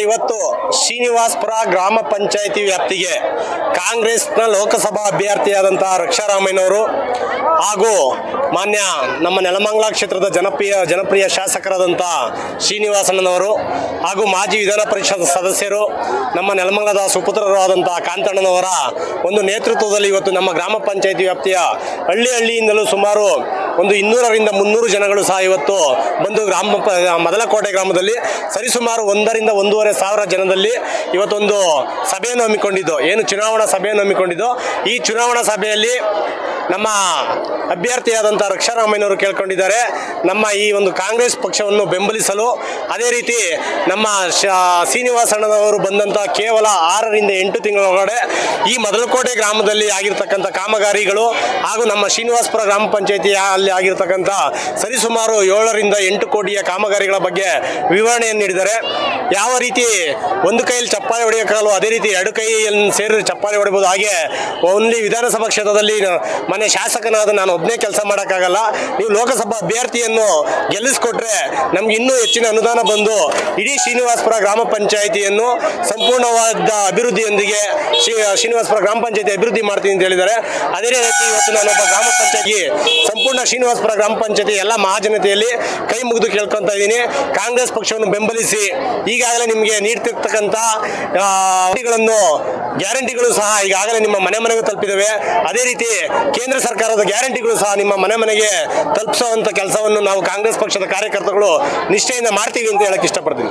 ಇವತ್ತು ಶ್ರೀನಿವಾಸ್ಪುರ ಗ್ರಾಮ ಪಂಚಾಯಿತಿ ವ್ಯಾಪ್ತಿಗೆ ಕಾಂಗ್ರೆಸ್ನ ಲೋಕಸಭಾ ಅಭ್ಯರ್ಥಿಯಾದಂತಹ ರಕ್ಷಾರಾಮಯ್ಯನವರು ಹಾಗೂ ಮಾನ್ಯ ನಮ್ಮ ನೆಲಮಂಗಲ ಕ್ಷೇತ್ರದ ಜನಪ್ರಿಯ ಜನಪ್ರಿಯ ಶಾಸಕರಾದಂಥ ಶ್ರೀನಿವಾಸಣ್ಣನವರು ಹಾಗೂ ಮಾಜಿ ವಿಧಾನ ಪರಿಷತ್ ಸದಸ್ಯರು, ನಮ್ಮ ನೆಲಮಂಗಲದ ಸುಪುತ್ರರು ಆದಂಥ ಕಾಂತಣ್ಣನವರ ಒಂದು ನೇತೃತ್ವದಲ್ಲಿ ಇವತ್ತು ನಮ್ಮ ಗ್ರಾಮ ಪಂಚಾಯಿತಿ ವ್ಯಾಪ್ತಿಯ ಹಳ್ಳಿ ಹಳ್ಳಿಯಿಂದಲೂ ಸುಮಾರು ಒಂದು ಇನ್ನೂರರಿಂದ ಮುನ್ನೂರು ಜನಗಳು ಸಹ ಇವತ್ತು ಬಂದು ಗ್ರಾಮ, ಮೊದಲಕೋಟೆ ಗ್ರಾಮದಲ್ಲಿ ಸರಿಸುಮಾರು ಒಂದರಿಂದ ಒಂದೂವರೆ ಸಾವಿರ ಜನದಲ್ಲಿ ಇವತ್ತೊಂದು ಸಭೆಯನ್ನು ಹಮ್ಮಿಕೊಂಡಿದ್ದು. ಏನು ಚುನಾವಣಾ ಸಭೆಯನ್ನು ಹಮ್ಮಿಕೊಂಡಿದ್ದು? ಈ ಚುನಾವಣಾ ಸಭೆಯಲ್ಲಿ ನಮ್ಮ ಅಭ್ಯರ್ಥಿಯಾದಂಥ ರಕ್ಷಾರಾಮಯ್ಯನವರು ಕೇಳ್ಕೊಂಡಿದ್ದಾರೆ. ನಮ್ಮ ಈ ಒಂದು ಕಾಂಗ್ರೆಸ್ ಪಕ್ಷವನ್ನು ಬೆಂಬಲಿಸಲು ಅದೇ ರೀತಿ ನಮ್ಮ ಶ ಶ್ರೀನಿವಾಸಣ್ಣನವರು ಬಂದಂಥ ಕೇವಲ ಆರರಿಂದ ಎಂಟು ತಿಂಗಳೊಳಗಡೆ ಈ ಮೊದಲಕೋಟೆ ಗ್ರಾಮದಲ್ಲಿ ಆಗಿರ್ತಕ್ಕಂಥ ಕಾಮಗಾರಿಗಳು ಹಾಗೂ ನಮ್ಮ ಶ್ರೀನಿವಾಸಪುರ ಗ್ರಾಮ ಪಂಚಾಯಿತಿ ಅಲ್ಲಿ ಆಗಿರ್ತಕ್ಕಂಥ ಸರಿಸುಮಾರು ಏಳರಿಂದ ಎಂಟು ಕೋಟಿಯ ಕಾಮಗಾರಿಗಳ ಬಗ್ಗೆ ವಿವರಣೆಯನ್ನು ನೀಡಿದ್ದಾರೆ. ಯಾವ ರೀತಿ ಒಂದು ಕೈಯಲ್ಲಿ ಚಪ್ಪಾಳೆ ಹೊಡೆಯೋಕಾಲು ಅದೇ ರೀತಿ ಎರಡು ಕೈಯನ್ನು ಸೇರಿ ಚಪ್ಪಾಳೆ ಹೊಡಿಬೋದು ಹಾಗೆ ಓನ್ಲಿ ವಿಧಾನಸಭಾ ಕ್ಷೇತ್ರದಲ್ಲಿ ಮನೆ ಶಾಸಕನಾದ ನಾನು ಒಬ್ಬನೇ ಕೆಲಸ ಮಾಡೋಕ್ಕಾಗಲ್ಲ. ನೀವು ಲೋಕಸಭಾ ಅಭ್ಯರ್ಥಿಯನ್ನು ಗೆಲ್ಲಿಸ್ಕೊಟ್ರೆ ನಮ್ಗೆ ಇನ್ನೂ ಹೆಚ್ಚಿನ ಅನುದಾನ ಬಂದು ಇಡೀ ಶ್ರೀನಿವಾಸಪುರ ಗ್ರಾಮ ಪಂಚಾಯಿತಿಯನ್ನು ಸಂಪೂರ್ಣವಾದ ಅಭಿವೃದ್ಧಿಯೊಂದಿಗೆ ಶ್ರೀ, ಶ್ರೀನಿವಾಸಪುರ ಗ್ರಾಮ ಪಂಚಾಯತಿ ಅಭಿವೃದ್ಧಿ ಮಾಡ್ತೀನಿ ಅಂತ ಹೇಳಿದ್ದಾರೆ. ಅದೇ ರೀತಿ ಇವತ್ತು ನಾನೊಬ್ಬ ಗ್ರಾಮ ಪಂಚಾಯತಿ, ಸಂಪೂರ್ಣ ಶ್ರೀನಿವಾಸಪುರ ಗ್ರಾಮ ಪಂಚಾಯತಿ ಎಲ್ಲ ಮಹಾಜನತೆಯಲ್ಲಿ ಕೈ ಮುಗಿದು ಕೇಳ್ಕೊತಾ ಇದ್ದೀನಿ. ಕಾಂಗ್ರೆಸ್ ಪಕ್ಷವನ್ನು ಬೆಂಬಲಿಸಿ ಈಗಾಗಲೇ ನಿಮಗೆ ನೀಡ್ತಿರ್ತಕ್ಕಂಥ ಗ್ಯಾರಂಟಿಗಳು ಸಹ ಈಗಾಗಲೇ ನಿಮ್ಮ ಮನೆ ಮನೆಗೆ ತಲುಪಿದ್ದಾವೆ. ಅದೇ ರೀತಿ ಕೇಂದ್ರ ಸರ್ಕಾರದ ಗ್ಯಾರಂಟಿಗಳು ಸಹ ನಿಮ್ಮ ಮನೆ ಮನೆಗೆ ತಲುಪಿಸುವಂತ ಕೆಲಸವನ್ನು ನಾವು ಕಾಂಗ್ರೆಸ್ ಪಕ್ಷದ ಕಾರ್ಯಕರ್ತರು ನಿಷ್ಠೆಯಿಂದ ಮಾಡ್ತೀವಿ ಅಂತ ಹೇಳಕ್ ಇಷ್ಟಪಡ್ತೀನಿ.